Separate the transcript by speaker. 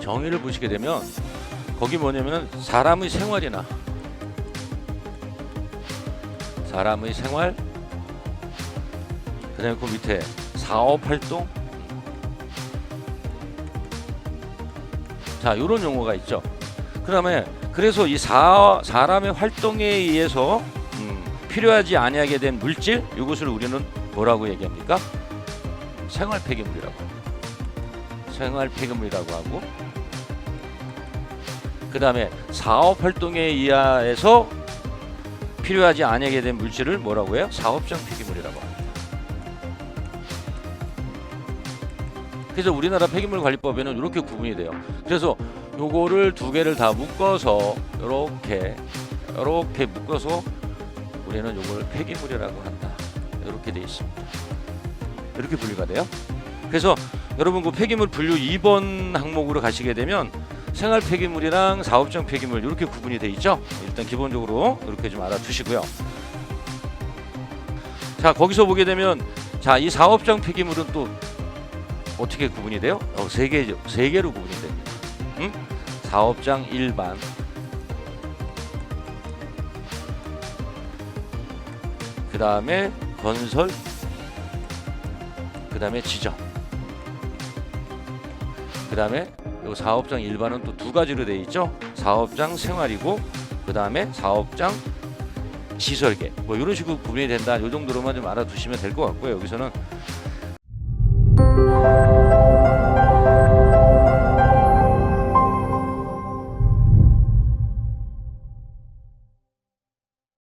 Speaker 1: 정의를 보시게 되면 거기 뭐냐면은 사람의 생활이나 사람의 생활 그다음에 그 밑에 사업 활동 자 이런 용어가 있죠. 그다음에 그래서 이 사, 사람의 활동에 의해서 음, 필요하지 아니하게 된 물질 이것을 우리는 뭐라고 얘기합니까? 생활 폐기물이라고. 생활 폐기물이라고 하고 그 다음에 사업 활동에 의해서 필요하지 아니하게 된 물질을 뭐라고 해요? 사업적 폐기물이라고 합니다. 그래서 우리나라 폐기물 관리법에는 이렇게 구분이 돼요. 그래서 요거를 두 개를 다 묶어서 이렇게 이렇게 묶어서 우리는 요걸 폐기물이라고 한다. 이렇게 돼 있습니다. 이렇게 분류가 돼요. 그래서 여러분 그 폐기물 분류 2번 항목으로 가시게 되면 생활 폐기물이랑 사업적 폐기물 이렇게 구분이 돼 있죠. 일단 기본적으로 이렇게 좀 알아두시고요. 자 거기서 보게 되면 자 이 사업적 폐기물은 또 어떻게 구분이 돼요? 어, 세 개죠. 세 개로 구분이 됩니다. 응? 사업장 일반 그 다음에 건설 그 다음에 지정 그 다음에 요 사업장 일반은 또 두 가지로 되어 있죠. 사업장 생활이고 그 다음에 사업장 시설계. 뭐 이런 식으로 구분이 된다. 요 정도로만 좀 알아두시면 될 것 같고요. 여기서는